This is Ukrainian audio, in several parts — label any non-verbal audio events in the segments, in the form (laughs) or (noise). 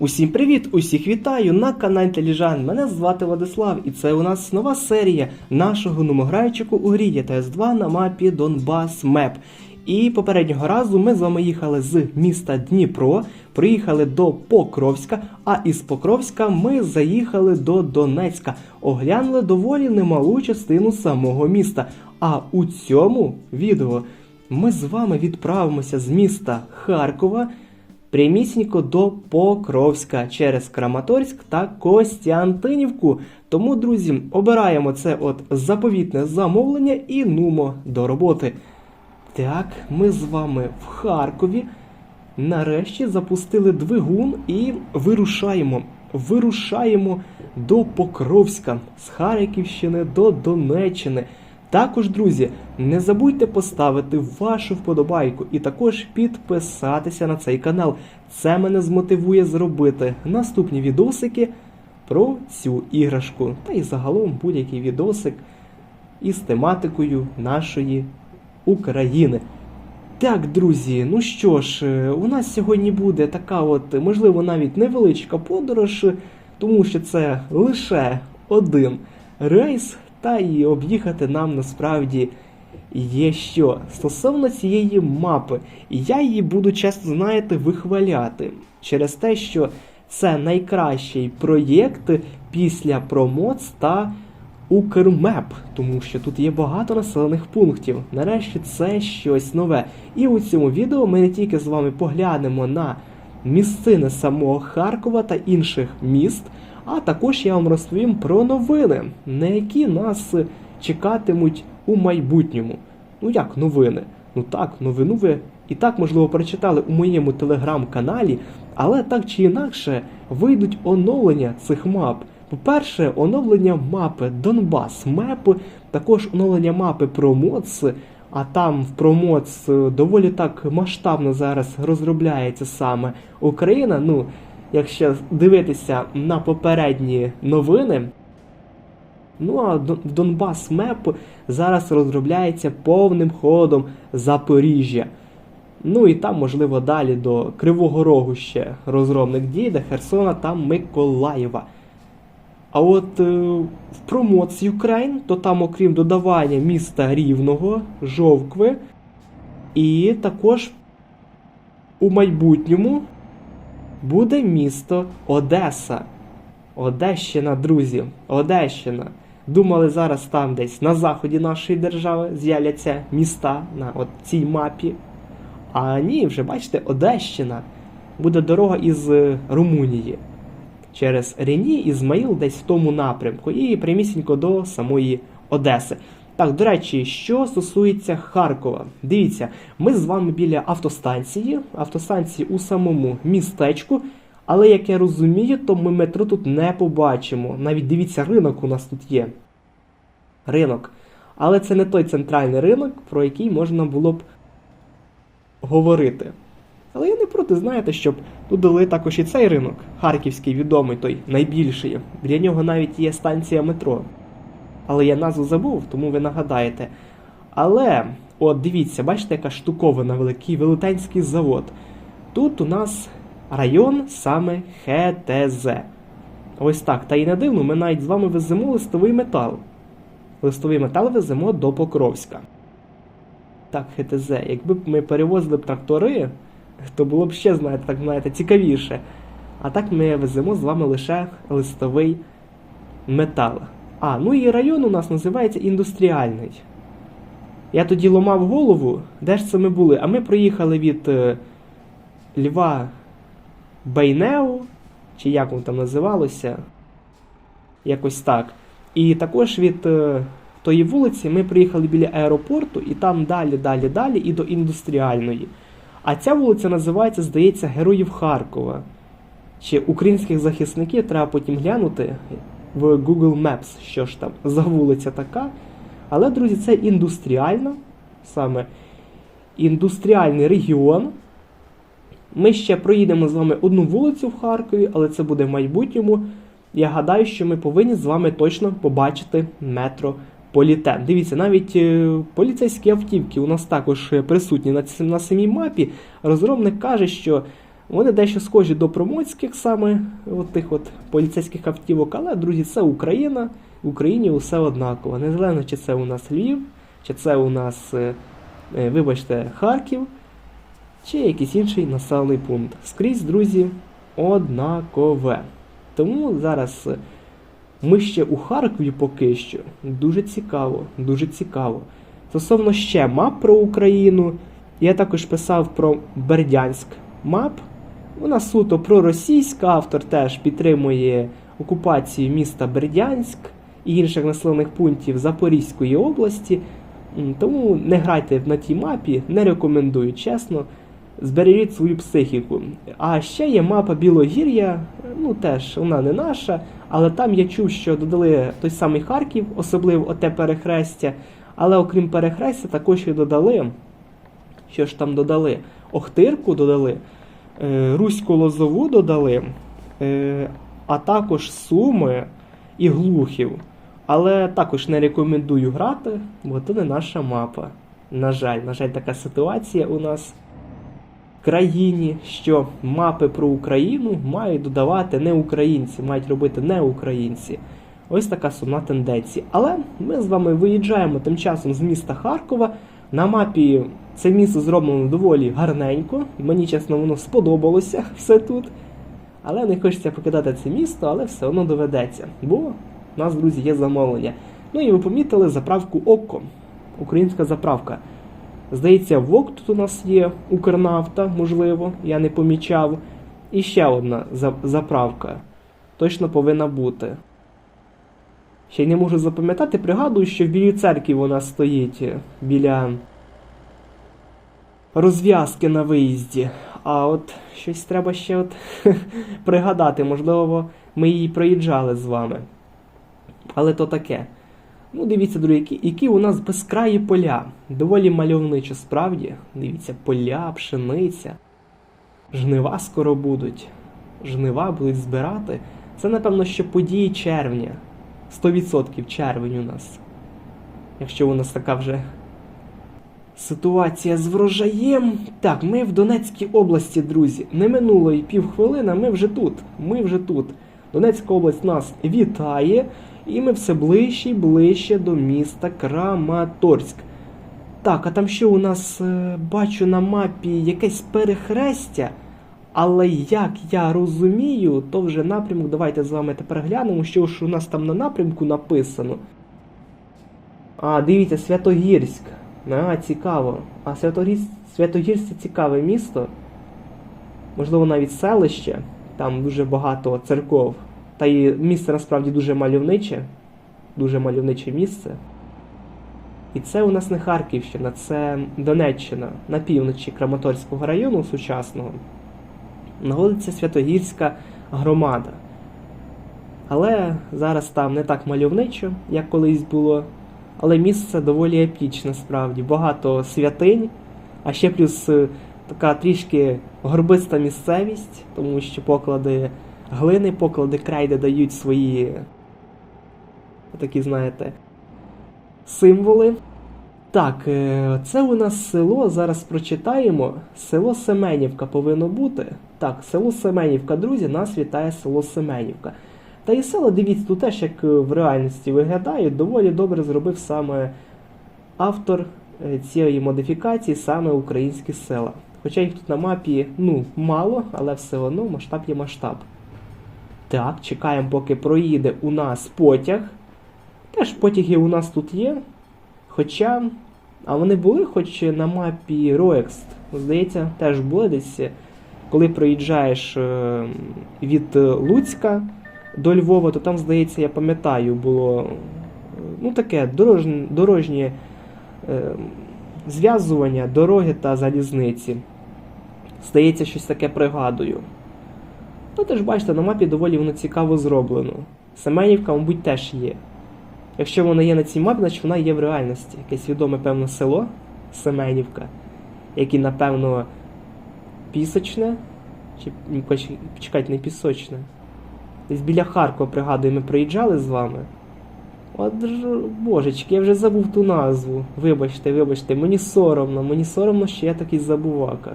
Усім привіт! Усіх вітаю на каналі Теліжан. Мене звати Владислав, і це у нас нова серія нашого номограйчику у грі ТС2 на мапі Донбас Меп. І попереднього разу ми з вами їхали з міста Дніпро, приїхали до Покровська, а із Покровська ми заїхали до Донецька, оглянули доволі немалу частину самого міста. А у цьому відео ми з вами відправимося з міста Харкова прямісінько до Покровська через Краматорськ та Костянтинівку. Тому, друзі, обираємо це от заповітне замовлення і нумо до роботи. Так, ми з вами в Харкові. Нарешті запустили двигун і вирушаємо. Вирушаємо до Покровська з Харківщини до Донеччини. Також, друзі, не забудьте поставити вашу вподобайку і також підписатися на цей канал. Це мене змотивує зробити наступні відосики про цю іграшку. Та й загалом будь-який відосик із тематикою нашої України. Так, друзі, ну що ж, е, у нас сьогодні буде така от, можливо, навіть невеличка подорож, е, тому що це лише один рейс, та і об'їхати нам насправді є що. Стосовно цієї мапи, я її буду часто, знаєте, вихваляти через те, що це найкращий проєкт після Промоц та Укрмеп, тому що тут є багато населених пунктів. Нарешті це щось нове. І у цьому відео ми не тільки з вами поглянемо на місцини самого Харкова та інших міст, а також я вам розповім про новини, на які нас чекатимуть у майбутньому. Ну як новини? Ну так, новину ви і так, можливо, прочитали у моєму телеграм-каналі, але так чи інакше вийдуть оновлення цих мап. По-перше, оновлення мапи Донбас Меп, також оновлення мапи Промоц, а там в Промоц е, доволі так масштабно зараз розробляється саме Україна. Ну, якщо дивитися на попередні новини, Ну а Донбас Меп зараз розробляється повним ходом Запоріжжя. Ну і там, можливо, далі до Кривого Рогу ще розробник дійде, Херсона та Миколаєва. А от е, в промоції Україн, то там, окрім додавання міста Рівного, Жовкви, і також у майбутньому буде місто Одеса. Одещина, друзі, Одещина. Думали, зараз там десь на заході нашої держави з'являться міста на от цій мапі. А ні, вже бачите, Одещина. Буде дорога із е, Румунії. Через Рені, Ізмаїл десь в тому напрямку, і прямісінько до самої Одеси. Так, до речі, що стосується Харкова, дивіться, ми з вами біля автостанції, автостанції у самому містечку. Але як я розумію, то ми метро тут не побачимо. Навіть дивіться, ринок у нас тут є. Ринок. Але це не той центральний ринок, про який можна було б говорити. Але я не проти, знаєте, щоб тут дали також і цей ринок, харківський відомий, той найбільший. Біля нього навіть є станція метро. Але я назву забув, тому ви нагадаєте. Але, от дивіться, бачите, яка штуковина великий велетенський завод. Тут у нас район саме ХТЗ. Ось так. Та і не дивно, ми навіть з вами веземо листовий метал. Листовий метал веземо до Покровська. Так, ХТЗ. Якби б ми перевозили б трактори, то було б ще, знаєте, так знаєте, цікавіше. А так ми веземо з вами лише листовий метал. А, ну і район у нас називається індустріальний. Я тоді ломав голову, де ж це ми були? А ми проїхали від е, Льва Бейнеу, чи як воно там називалося, якось так. І також від е, тої вулиці ми приїхали біля аеропорту, і там далі, далі, далі, і до індустріальної. А ця вулиця називається, здається, Героїв Харкова. Чи українських захисників треба потім глянути в Google Maps, що ж там за вулиця така. Але, друзі, це індустріальна, саме індустріальний регіон. Ми ще проїдемо з вами одну вулицю в Харкові, але це буде в майбутньому. Я гадаю, що ми повинні з вами точно побачити метрополітен. Дивіться, навіть е, поліцейські автівки у нас також е, присутні на, на самій мапі. Розробник каже, що Вони дещо схожі до промоцьких саме от тих от поліцейських автівок, але, друзі, це Україна. В Україні усе однаково. Незалежно, чи це у нас Львів, чи це у нас, е, е, вибачте, Харків, чи якийсь інший населений пункт. Скрізь, друзі, однакове. Тому зараз е, ми ще у Харкові поки що. Дуже цікаво, дуже цікаво. Стосовно ще мап про Україну, я також писав про Бердянськ мап. Вона суто проросійська, автор теж підтримує окупацію міста Бердянськ і інших населених пунктів Запорізької області. Тому не грайте на тій мапі, не рекомендую, чесно. Збережіть свою психіку. А ще є мапа Білогір'я, ну теж вона не наша, але там я чув, що додали той самий Харків, особливо оте перехрестя. Але окрім перехрестя, також і додали. Що ж там додали? Охтирку додали, Руську Лозову додали, е, а також Суми і Глухів. Але також не рекомендую грати, бо то не наша мапа. На жаль, на жаль, така ситуація у нас в країні, що мапи про Україну мають додавати не українці, мають робити не українці. Ось така сумна тенденція. Але ми з вами виїжджаємо тим часом з міста Харкова. На мапі це місто зроблено доволі гарненько. Мені, чесно, воно сподобалося все тут. Але не хочеться покидати це місто, але все одно доведеться. Бо у нас, друзі, є замовлення. Ну і ви помітили заправку ОККО. Українська заправка. Здається, ВОК тут у нас є, Укрнафта, можливо, я не помічав. І ще одна заправка. Точно повинна бути. Ще й не можу запам'ятати, пригадую, що в Білій церкві вона стоїть е, біля розв'язки на виїзді. А от щось треба ще от (laughs) пригадати, можливо, ми її проїжджали з вами. Але то таке. Ну, дивіться, друзі, які, які у нас безкраї поля. Доволі мальовничо справді. Дивіться, поля, пшениця. Жнива скоро будуть. Жнива будуть збирати. Це, напевно, що події червня. 100% червень у нас. Якщо у нас така вже ситуація з врожаєм. Так, ми в Донецькій області, друзі. Не минуло і півхвилини, ми вже тут. Ми вже тут. Донецька область нас вітає, і ми все ближче і ближче до міста Краматорськ. Так, а там що у нас е, бачу на мапі якесь перехрестя. Але як я розумію, то вже напрямок. Давайте з вами тепер глянемо, що ж у нас там на напрямку написано. А, дивіться, Святогірськ. А, цікаво. А Святогірськ, Святогірськ це цікаве місто. Можливо, навіть селище. Там дуже багато церков. Та і місце насправді дуже мальовниче. Дуже мальовниче місце. І це у нас не Харківщина, це Донеччина на півночі Краматорського району сучасного знаходиться Святогірська громада. Але зараз там не так мальовничо, як колись було. Але місце доволі епічне справді. Багато святинь, а ще плюс е, така трішки горбиста місцевість, тому що поклади глини, поклади крейди дають свої такі, знаєте, символи. Так, е, це у нас село, зараз прочитаємо. Село Семенівка повинно бути. Так, село Семенівка, друзі, нас вітає село Семенівка. Та і село, дивіться, тут теж як е, в реальності виглядає, доволі добре зробив саме автор е, цієї модифікації, саме українські села. Хоча їх тут на мапі ну, мало, але все одно масштаб є масштаб. Так, чекаємо, поки проїде у нас потяг. Теж потяги у нас тут є. Хоча, а вони були хоч на мапі Роекст. Здається, теж були десь, коли проїжджаєш е, від Луцька до Львова, то там, здається, я пам'ятаю, було ну, таке дорожнє, дорожнє е, зв'язування дороги та залізниці. Здається, щось таке пригадую. Ну, теж бачите, на мапі доволі воно цікаво зроблено. Семенівка, мабуть, теж є. Якщо вона є на цій мапі, значить вона є в реальності. Якесь відоме, певно, село Семенівка, яке, напевно, пісочне. Чи почекайте, не пісочне. Десь біля Харкова, пригадую, ми приїжджали з вами. От божечки, я вже забув ту назву. Вибачте, вибачте, мені соромно, мені соромно, що я такий забувака.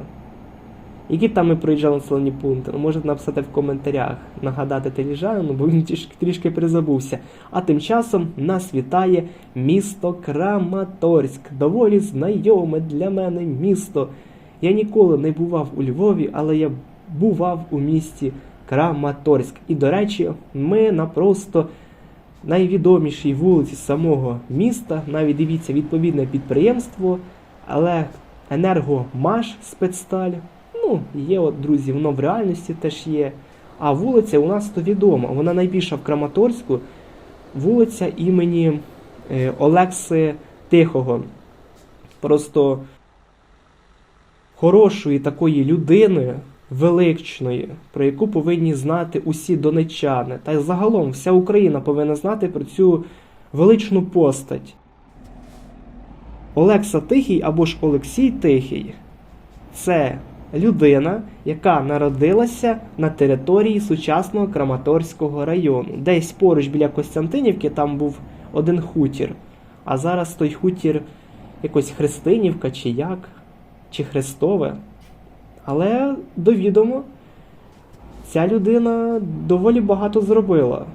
Які там ми проїжджали населені пункти? Ну, можете написати в коментарях, нагадати теліжанину, бо він трішки, трішки призабувся. А тим часом нас вітає місто Краматорськ. Доволі знайоме для мене місто. Я ніколи не бував у Львові, але я бував у місті Краматорськ. І, до речі, ми на просто найвідомішій вулиці самого міста. Навіть дивіться відповідне підприємство, але енергомаш спецсталь. Ну, є, от, друзі, воно в реальності теж є. А вулиця у нас то відома. Вона найбільша в Краматорську. Вулиця імені е, Олекси Тихого. Просто хорошої такої людини, величної, про яку повинні знати усі донечани. Та й загалом вся Україна повинна знати про цю величну постать. Олекса Тихий або ж Олексій Тихий це людина, яка народилася на території сучасного Краматорського району. Десь поруч біля Костянтинівки там був один хутір. А зараз той хутір якось Христинівка чи як, чи Христове. Але довідомо, ця людина доволі багато зробила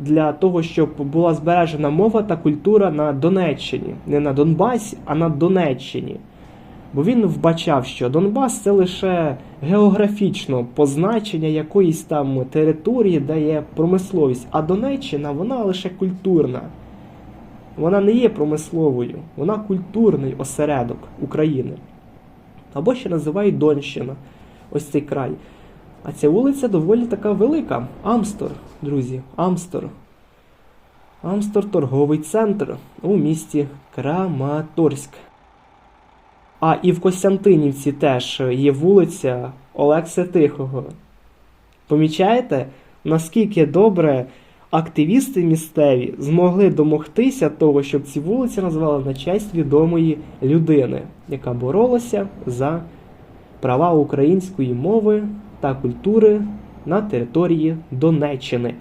для того, щоб була збережена мова та культура на Донеччині. Не на Донбасі, а на Донеччині. Бо він вбачав, що Донбас це лише географічно позначення якоїсь там території, де є промисловість, а Донеччина вона лише культурна. Вона не є промисловою, вона культурний осередок України. Або ще називають Донщина, ось цей край. А ця вулиця доволі така велика. Амстор, друзі, Амстор. Амстор торговий центр у місті Краматорськ. А і в Костянтинівці теж є вулиця Олекса Тихого. Помічаєте, наскільки добре активісти місцеві змогли домогтися того, щоб ці вулиці назвали на честь відомої людини, яка боролася за права української мови та культури на території Донеччини.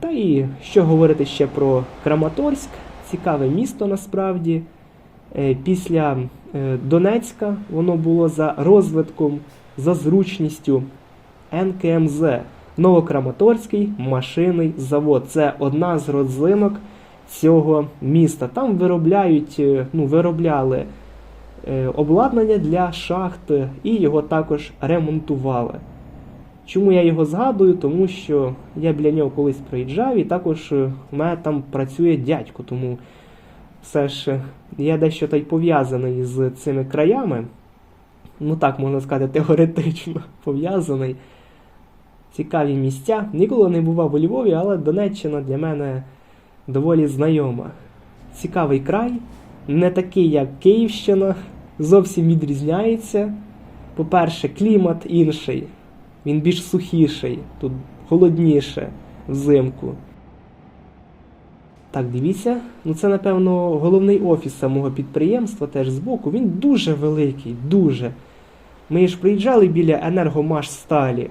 Та і що говорити ще про Краматорськ, цікаве місто насправді. Е, Після е, Донецька воно було за розвитком, за зручністю НКМЗ Новокраматорський машинний завод. Це одна з родзинок цього міста. Там виробляють, е, ну, виробляли е, обладнання для шахт і його також ремонтували. Чому я його згадую? Тому що я біля нього колись приїжджав, і також е, в мене там працює дядько, тому все ж я дещо та й пов'язаний з цими краями. Ну так можна сказати, теоретично (laughs) пов'язаний. Цікаві місця. Ніколи не бував у Львові, але Донеччина для мене доволі знайома. Цікавий край, не такий, як Київщина, зовсім відрізняється. По-перше, клімат інший, він більш сухіший, тут холодніше взимку. Так, дивіться, ну це, напевно, головний офіс самого підприємства теж збоку. Він дуже великий, дуже. Ми ж приїжджали біля енергомаш сталі.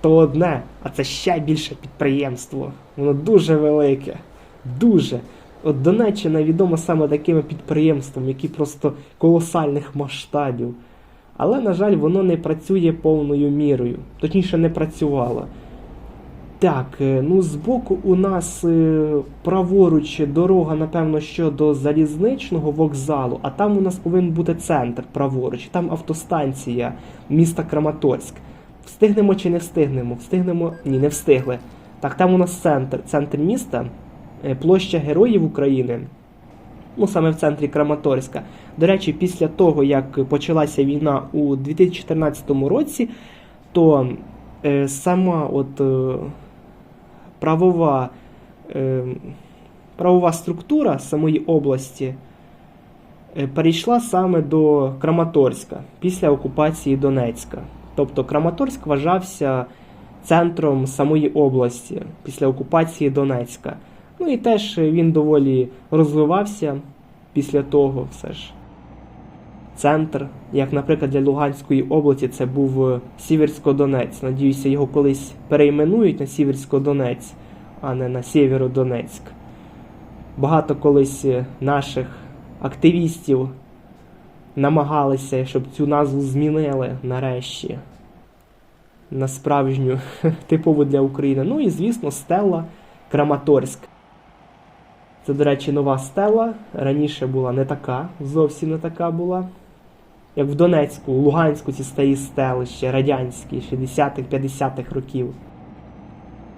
То одне, а це ще більше підприємство. Воно дуже велике. Дуже. От Донеччина відома саме такими підприємствами, які просто колосальних масштабів. Але, на жаль, воно не працює повною мірою. Точніше, не працювало. Так, е, ну збоку у нас е, праворуч дорога, напевно, що до залізничного вокзалу, а там у нас повинен бути центр праворуч, там автостанція міста Краматорськ. Встигнемо чи не встигнемо? Встигнемо. Ні, не встигли. Так, там у нас центр, центр міста, е, площа Героїв України. Ну, саме в центрі Краматорська. До речі, після того, як почалася війна у 2014 році, то е, сама от е, правова, е, правова структура самої області е, перейшла саме до Краматорська після окупації Донецька. Тобто Краматорськ вважався центром самої області після окупації Донецька. Ну і теж він доволі розвивався після того все ж. Центр, як, наприклад, для Луганської області, це був Сіверсько-Донець. Надіюся, його колись перейменують на Сіверсько-Донець, а не на Сєвєродонецьк. Багато колись наших активістів намагалися, щоб цю назву змінили нарешті на справжню (laughs) типову для України. Ну і, звісно, стела Краматорськ. Це, до речі, нова стела. Раніше була не така, зовсім не така була. Як в Донецьку, Луганську ці старі стели ще радянські, 60-х, 50-х років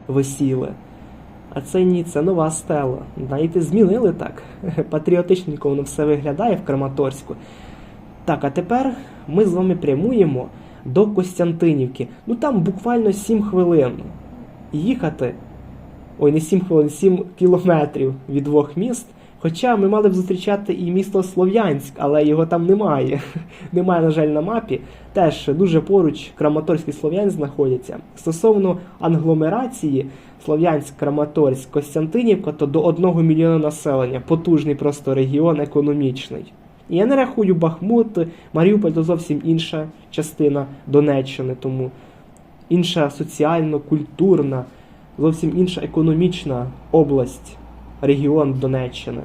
висіли. А це ні, це нова стела. Знаєте, змінили так. (laughs) Патріотичненько воно все виглядає в Краматорську. Так, а тепер ми з вами прямуємо до Костянтинівки. Ну там буквально 7 хвилин. Їхати. Ой, не 7 хвилин, 7 кілометрів від двох міст. Хоча ми мали б зустрічати і місто Слов'янськ, але його там немає. (laughs) немає, на жаль, на мапі. Теж дуже поруч Краматорськ і Слов'янськ знаходяться. Стосовно англомерації, Слов'янськ, Краматорськ, Костянтинівка, то до 1 мільйона населення. Потужний просто регіон економічний. І я не рахую Бахмут, Маріуполь то зовсім інша частина Донеччини, тому інша соціально-культурна, зовсім інша економічна область, регіон Донеччини.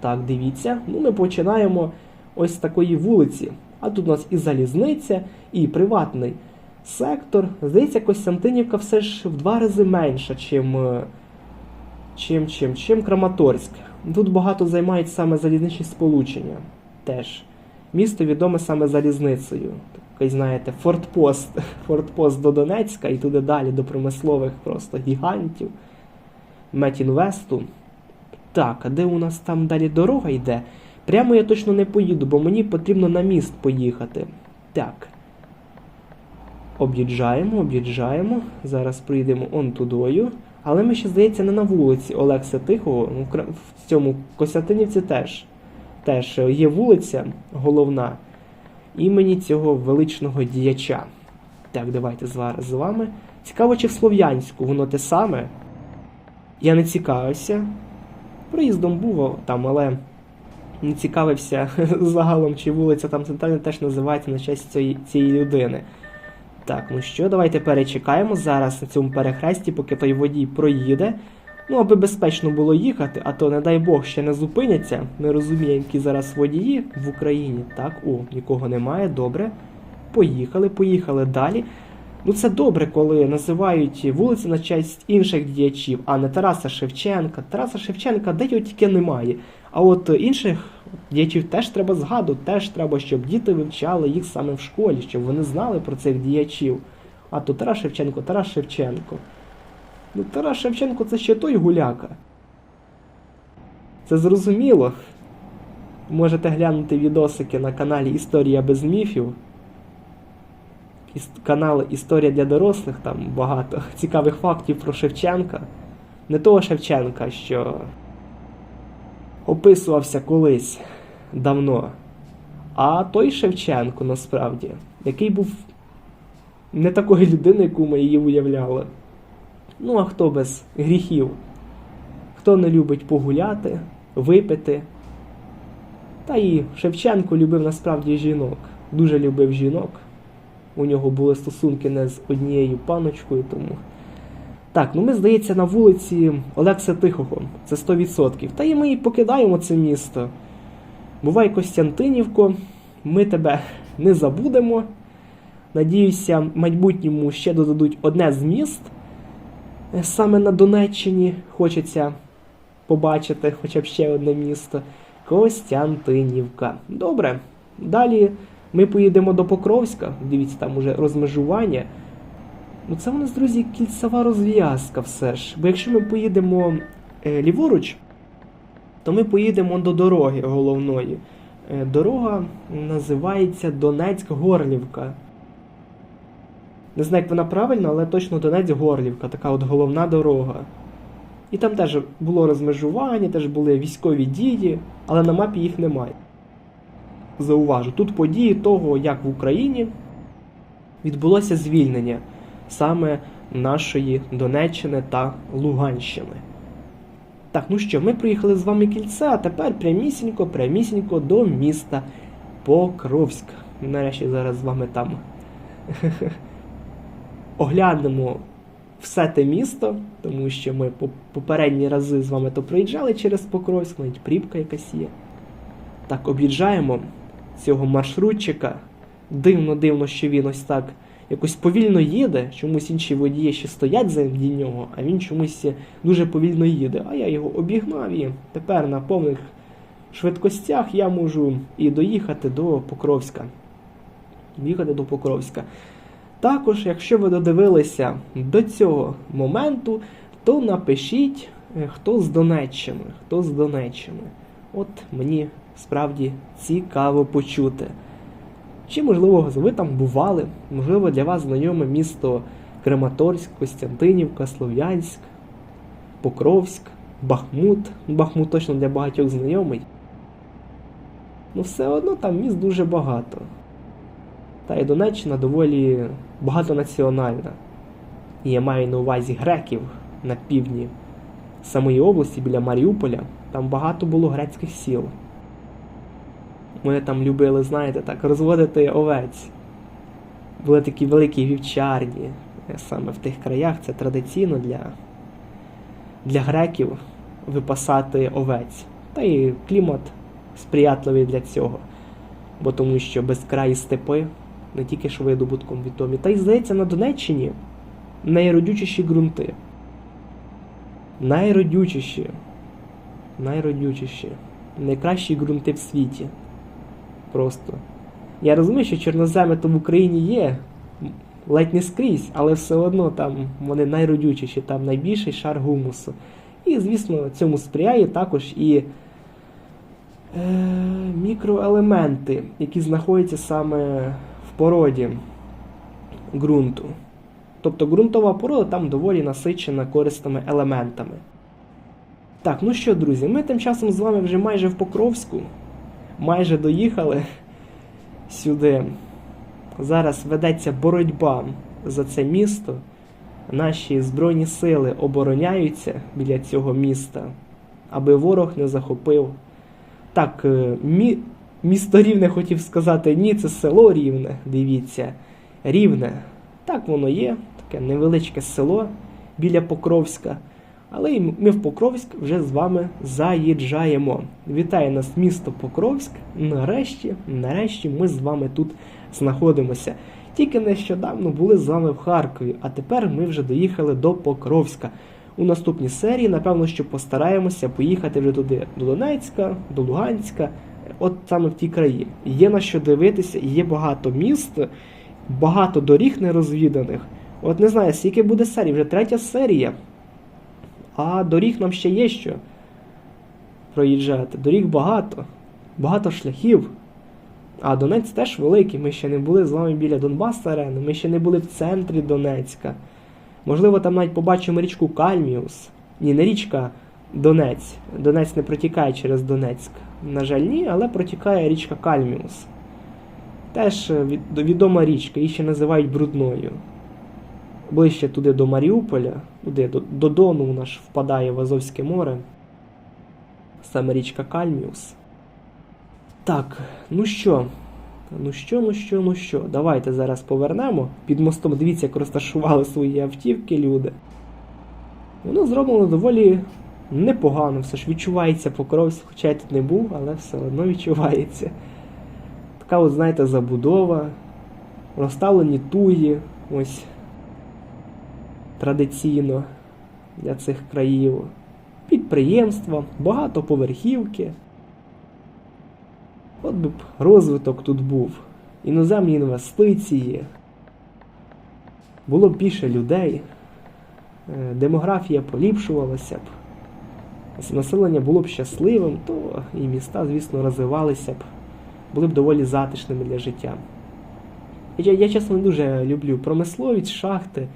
Так, дивіться, ну ми починаємо ось з такої вулиці. А тут у нас і залізниця, і приватний сектор. Здається, Костянтинівка все ж в два рази менша, е, чим, чим, чим Краматорськ. Тут багато займають саме залізничні сполучення. Теж. Місто відоме саме залізницею. Такий, знаєте, фортпост. (laughs) Фортпост до Донецька і туди далі до промислових просто гігантів. Метінвесту. Так, а де у нас там далі дорога йде? Прямо я точно не поїду, бо мені потрібно на міст поїхати. Так. Об'їжджаємо, об'їжджаємо. Зараз прийдемо он тудою. Але ми ще, здається, не на вулиці Олекса Тихого. Ну, в цьому Костянтинівці теж. Теж є вулиця головна імені цього величного діяча. Так, давайте зараз з вами. Цікаво, чи в Слов'янську воно те саме. Я не цікавився. Проїздом був там, але не цікавився (laughs) загалом, чи вулиця там центральна теж називається на честь цієї людини. Так, ну що, давайте перечекаємо зараз на цьому перехресті, поки той водій проїде. Ну, аби безпечно було їхати, а то, не дай Бог, ще не зупиняться. Ми розуміємо, які зараз водії в Україні. Так, о, нікого немає, добре. Поїхали, поїхали далі. Ну, це добре, коли називають вулиці на честь інших діячів, а не Тараса Шевченка. Тараса Шевченка, де його тільки немає. А от інших діячів теж треба згадувати, теж треба, щоб діти вивчали їх саме в школі, щоб вони знали про цих діячів. А то Тарас Шевченко, Тарас Шевченко. Ну, Тарас Шевченко це ще той гуляка. Це зрозуміло. Можете глянути відосики на каналі Історія без міфів. Іс- Канал Історія для дорослих, там багато цікавих фактів про Шевченка. Не того Шевченка, що описувався колись давно. А той Шевченко насправді, який був не такою людиною, яку ми її уявляли. Ну, а хто без гріхів? Хто не любить погуляти, випити? Та і Шевченко любив насправді жінок. Дуже любив жінок. У нього були стосунки не з однією паночкою, тому. Так, ну ми, здається, на вулиці Олекса Тихого. Це 100%. Та і ми і покидаємо це місто. Бувай, Костянтинівко, ми тебе не забудемо. Надіюся, в майбутньому ще додадуть одне з міст. Е, Саме на Донеччині хочеться побачити хоча б ще одне місто. Костянтинівка. Добре. Далі ми поїдемо до Покровська. Дивіться, там уже розмежування. Ну це у нас, друзі, кільцева розв'язка все ж. Бо якщо ми поїдемо е, ліворуч, то ми поїдемо до дороги головної. Е, дорога називається Донецьк-Горлівка. Не знаю, як вона правильно, але точно Донець-Горлівка, така от головна дорога. І там теж було розмежування, теж були військові дії, але на мапі їх немає. Зауважу, тут події того, як в Україні відбулося звільнення саме нашої Донеччини та Луганщини. Так, ну що, ми приїхали з вами кільце, а тепер прямісінько, прямісінько до міста Покровськ. Нарешті зараз з вами там (laughs) оглянемо все те місто, тому що ми попередні рази з вами то проїжджали через Покровськ, навіть пріпка якась є. Так, об'їжджаємо. цього маршрутчика. Дивно, дивно, що він ось так якось повільно їде. Чомусь інші водії ще стоять заді нього, а він чомусь дуже повільно їде. А я його обігнав і тепер на повних швидкостях я можу і доїхати до Покровська. Доїхати до Покровська. Також, якщо ви додивилися до цього моменту, то напишіть, е, хто з Донеччини. Хто з Донеччини. От мені справді цікаво почути. Чи, можливо, ви там бували, можливо, для вас знайоме місто Краматорськ, Костянтинівка, Слов'янськ, Покровськ, Бахмут. Бахмут точно для багатьох знайомий. Ну, все одно там міст дуже багато. Та й Донеччина доволі багатонаціональна. І я маю на увазі греків на півдні самої області біля Маріуполя. Там багато було грецьких сіл. Ми там любили, знаєте, так, розводити овець. Були такі великі вівчарні. Е, Саме в тих краях це традиційно для, для греків випасати овець. Та й клімат сприятливий для цього. Бо тому що безкраї степи не тільки що видобутком відомі. Та й здається, на Донеччині найродючіші ґрунти. Найродючіші. Найродючіші. Найкращі ґрунти в світі. Просто. Я розумію, що чорноземи то в Україні є, ледь не скрізь, але все одно там вони найродючіші, там найбільший шар гумусу. І, звісно, цьому сприяє також і е, мікроелементи, які знаходяться саме в породі ґрунту. Тобто ґрунтова порода там доволі насичена корисними елементами. Так, ну що, друзі, ми тим часом з вами вже майже в Покровську. Майже доїхали сюди. Зараз ведеться боротьба за це місто. Наші збройні сили обороняються біля цього міста, аби ворог не захопив. Так, е, мі... місто рівне хотів сказати, ні, це село рівне. Дивіться, рівне. Так воно є, таке невеличке село біля Покровська. Але і ми в Покровськ вже з вами заїжджаємо. Вітає нас місто Покровськ. Нарешті, нарешті ми з вами тут знаходимося. Тільки нещодавно були з вами в Харкові, а тепер ми вже доїхали до Покровська. У наступній серії, напевно, що постараємося поїхати вже туди, до Донецька, до Луганська, от саме в ті краї. Є на що дивитися, є багато міст, багато доріг нерозвіданих. От не знаю, скільки буде серій, вже третя серія. А доріг нам ще є що проїжджати. Доріг багато, багато шляхів. А Донець теж великий. Ми ще не були з вами біля Донбас арени, ми ще не були в центрі Донецька. Можливо, там навіть побачимо річку Кальміус. Ні, не річка Донець. Донець не протікає через Донецьк. На жаль, ні, але протікає річка Кальміус. Теж е, відома річка, її ще називають брудною ближче туди до Маріуполя, туди до, до Дону у нас впадає в Азовське море. Саме річка Кальміус. Так, ну що? Ну що, ну що, ну що? Давайте зараз повернемо. Під мостом дивіться, як розташували свої автівки люди. Воно зроблено доволі непогано, все ж відчувається покровськ, хоча я тут не був, але все одно відчувається. Така, от, знаєте, забудова, розставлені туї, ось традиційно для цих країв. Підприємства, багатоповерхівки. От би розвиток тут був, іноземні інвестиції, було б більше людей, е, демографія поліпшувалася б, населення було б щасливим, то і міста, звісно, розвивалися б, були б доволі затишними для життя. Я, я чесно не дуже люблю промисловість, шахти.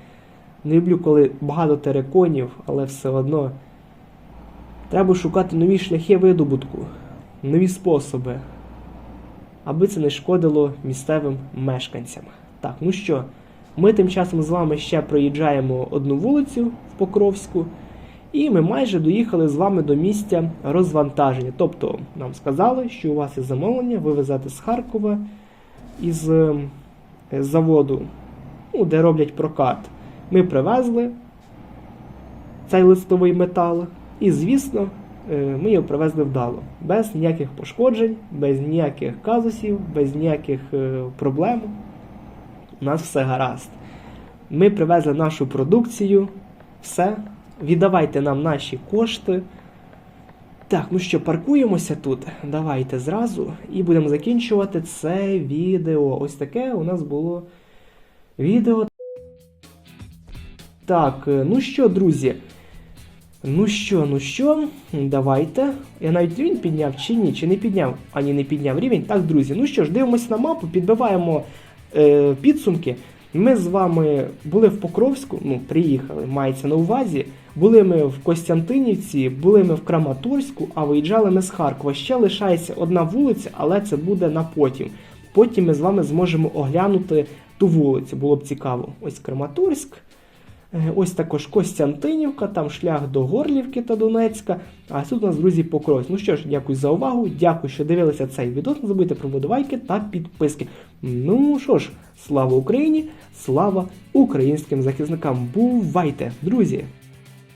Не люблю, коли багато териконів, але все одно треба шукати нові шляхи видобутку, нові способи, аби це не шкодило місцевим мешканцям. Так, ну що, ми тим часом з вами ще проїжджаємо одну вулицю в Покровську, і ми майже доїхали з вами до місця розвантаження. Тобто нам сказали, що у вас є замовлення, ви везете з Харкова із е, заводу, ну, де роблять прокат. Ми привезли цей листовий метал, і, звісно, е, ми його привезли вдало, без ніяких пошкоджень, без ніяких казусів, без ніяких е, проблем. У нас все гаразд. Ми привезли нашу продукцію, все. Віддавайте нам наші кошти. Так, ну що, паркуємося тут. Давайте зразу і будемо закінчувати це відео. Ось таке у нас було відео. Так, е, ну що, друзі? Ну що, ну що, давайте. Я навіть рівень підняв чи ні, чи не підняв, ані не підняв рівень. Так, друзі, ну що ж, дивимося на мапу, підбиваємо е, підсумки. Ми з вами були в Покровську, ну, приїхали, мається на увазі. Були ми в Костянтинівці, були ми в Краматорську, а виїжджали ми з Харкова. Ще лишається одна вулиця, але це буде на потім. Потім ми з вами зможемо оглянути ту вулицю. Було б цікаво. Ось Краматорськ. Е, Ось також Костянтинівка, там шлях до Горлівки та Донецька. А тут у нас, друзі, Покровськ. Ну що ж, дякую за увагу. Дякую, що дивилися цей відео. Не забудьте про вподобайки та підписки. Ну що ж, слава Україні! Слава українським захисникам! Бувайте, друзі!